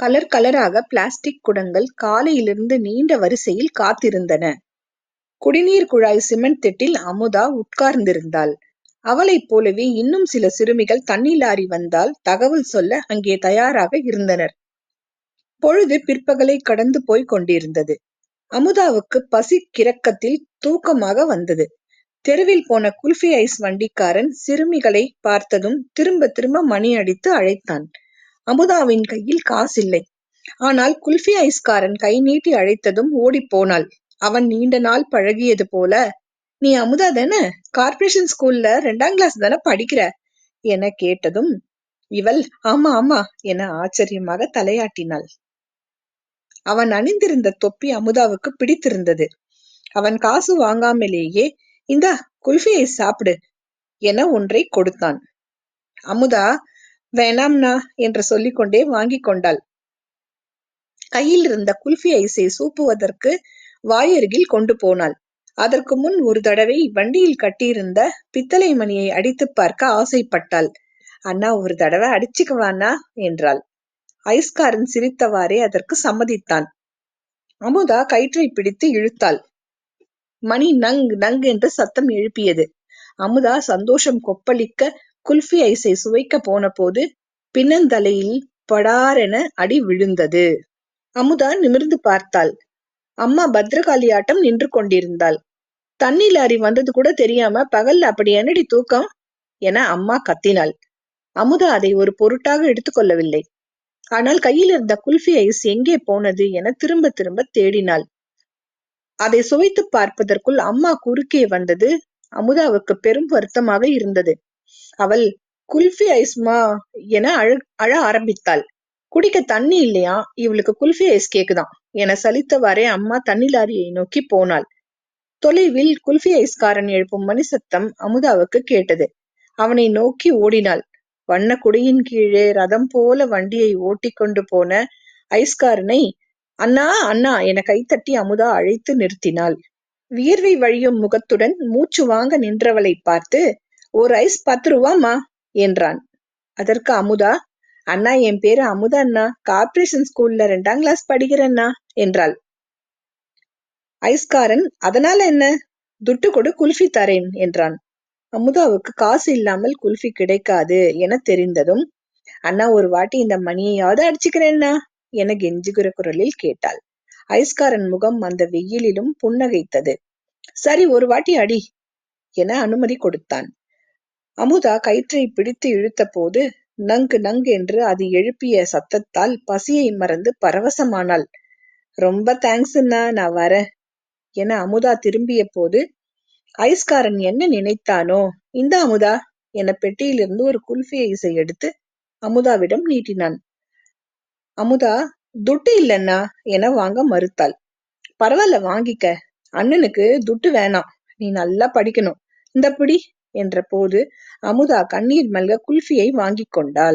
Colour கலராக plastic குடங்கள் காலையிலிருந்து நீண்ட வரிசையில் காத்திருந்தன. குடிநீர் குழாய் சிமெண்ட் திட்டில் அமுதா உட்கார்ந்திருந்தாள். அவளைப் போலவே இன்னும் சில சிறுமிகள் தண்ணீர் லாரி வந்தால் தகவல் சொல்ல அங்கே தயாராக இருந்தனர். பொழுது பிற்பகலை கடந்து போய்க் கொண்டிருந்தது. அமுதாவுக்கு பசி கிறக்கத்தில் தூக்கமாக வந்தது. தெருவில் போன குல்ஃபி ஐஸ் வண்டிக்காரன் சிறுமிகளை பார்த்ததும் திரும்ப திரும்ப மணி அடித்து அழைத்தான். அமுதாவின் கையில் காசில்லை. ஆனால் குல்ஃபி ஐஸ்காரன் கை நீட்டி அழைத்ததும் ஓடிப்போனாள். அவன் நீண்ட நாள் பழகியது போல நீ அமுதா தான கார்ப்பரேஷன் ஸ்கூல்ல ரெண்டாம் கிளாஸ் தானே படிக்கிற என கேட்டதும் இவள் ஆமா ஆமா என ஆச்சரியமாக தலையாட்டினாள். அவன் அணிந்திருந்த தொப்பி அமுதாவுக்கு பிடித்திருந்தது. அவன் காசு வாங்காமலேயே இந்தா குல்ஃபியை ஐஸ் சாப்பிடு என ஒன்றை கொடுத்தான். அமுதா வேணாம்னா என்று சொல்லிக்கொண்டே வாங்கிக் கொண்டாள். கையில் இருந்த குல்ஃபி ஐஸை சூப்புவதற்கு வாயருகில் கொண்டு போனாள். அதற்கு முன் ஒரு தடவை வண்டியில் கட்டியிருந்த பித்தளை மணியை அடித்துப் பார்க்க ஆசைப்பட்டாள். அண்ணா ஒரு தடவை அடிச்சுக்கவாண்ணா என்றாள். ஐஸ்காரன் சிரித்தவாறே அதற்கு சம்மதித்தான். அமுதா கயிற்றை பிடித்து இழுத்தாள். மணி நங் நங் என்று சத்தம் எழுப்பியது. அமுதா சந்தோஷம் கொப்பளிக்க குல்ஃபி ஐஸை சுவைக்கப் போனபோது பின்னந்தலையில் படாரென அடி விழுந்தது. அமுதா நிமிர்ந்து பார்த்தாள். அம்மா பத்ரகாளி ஆட்டம் நின்று கொண்டிருந்தாள். தண்ணி லாரி வந்தது கூட தெரியாம பகல்ல அப்படி என்னடி தூக்கம் என அம்மா கத்தினாள். அமுதா அதை ஒரு பொருட்டாக எடுத்துக்கொள்ளவில்லை. ஆனால் கையில் இருந்த குல்ஃபி ஐஸ் எங்கே போனது என திரும்ப திரும்ப தேடினாள். அதை சுவைத்துப் பார்ப்பதற்குள் அம்மா குறுக்கே வந்தது அமுதாவுக்கு பெரும் வருத்தமாக இருந்தது. அவள் குல்ஃபி ஐஸ்மா என அழ அழ ஆரம்பித்தாள். குடிக்க தண்ணி இல்லையா இவளுக்கு குல்ஃபி ஐஸ் கேக்குதாம் என சலித்தவாறே அம்மா தண்ணி லாரியை நோக்கி போனாள். தொலைவில் குல்ஃபி ஐஸ்காரன் எழுப்பும் மணி சத்தம் அமுதாவுக்கு கேட்டது. அவனை நோக்கி ஓடினாள். வண்ணக் குடையின் கீழே ரதம் போல வண்டியை ஓட்டிக் கொண்டு போன ஐஸ்காரனை அண்ணா அண்ணா என கைத்தட்டி அமுதா அழைத்து நிறுத்தினாள். வியர்வை வழியும் முகத்துடன் மூச்சு வாங்க நின்றவளை பார்த்து ஒரு ஐஸ் பத்து ரூபாம்மா என்றான். அதற்கு அமுதா அண்ணா என் பேரு அமுதா அண்ணா கார்ப்பரேஷன் ஸ்கூல்ல ரெண்டாம் கிளாஸ் படிக்கிறேன்னா என்றாள். ஐஸ்காரன் அதனால என்ன துட்டு கொடு குல்ஃபி தரேன் என்றான். அமுதாவுக்கு காசு இல்லாமல் குல்ஃபி கிடைக்காது என தெரிந்ததும் அண்ணா ஒரு வாட்டி இந்த மணியையாவது அடிச்சுக்கிறேண்ணா என கெஞ்சுகிற குரலில் கேட்டாள். ஐஸ்காரன் முகம் அந்த வெயிலிலும் புன்னகைத்தது. சரி ஒரு வாட்டி அடி என அனுமதி கொடுத்தான். அமுதா கயிற்றை பிடித்து இழுத்தபோது நங்கு நங் என்று அது எழுப்பிய சத்தத்தால் பசியை மறந்து பரவசமானாள். ரொம்ப தேங்க்ஸ்ண்ணா நான் வரேன் என அமுதா திரும்பிய போது ஐஸ்காரன் என்ன நினைத்தானோ இந்த அமுதா என பெட்டியிலிருந்து ஒரு குல்ஃபி ஐஸை எடுத்து அமுதாவிடம் நீட்டினான். அமுதா துட்டு இல்லண்ணா என வாங்க மறுத்தாள். பரவாயில்ல வாங்கிக்க அண்ணனுக்கு துட்டு வேணாம் நீ நல்லா படிக்கணும் இந்த பிடி என்ற போது அமுதா கண்ணீர் மல்க குல்ஃபியை வாங்கிக் கொண்டாள்.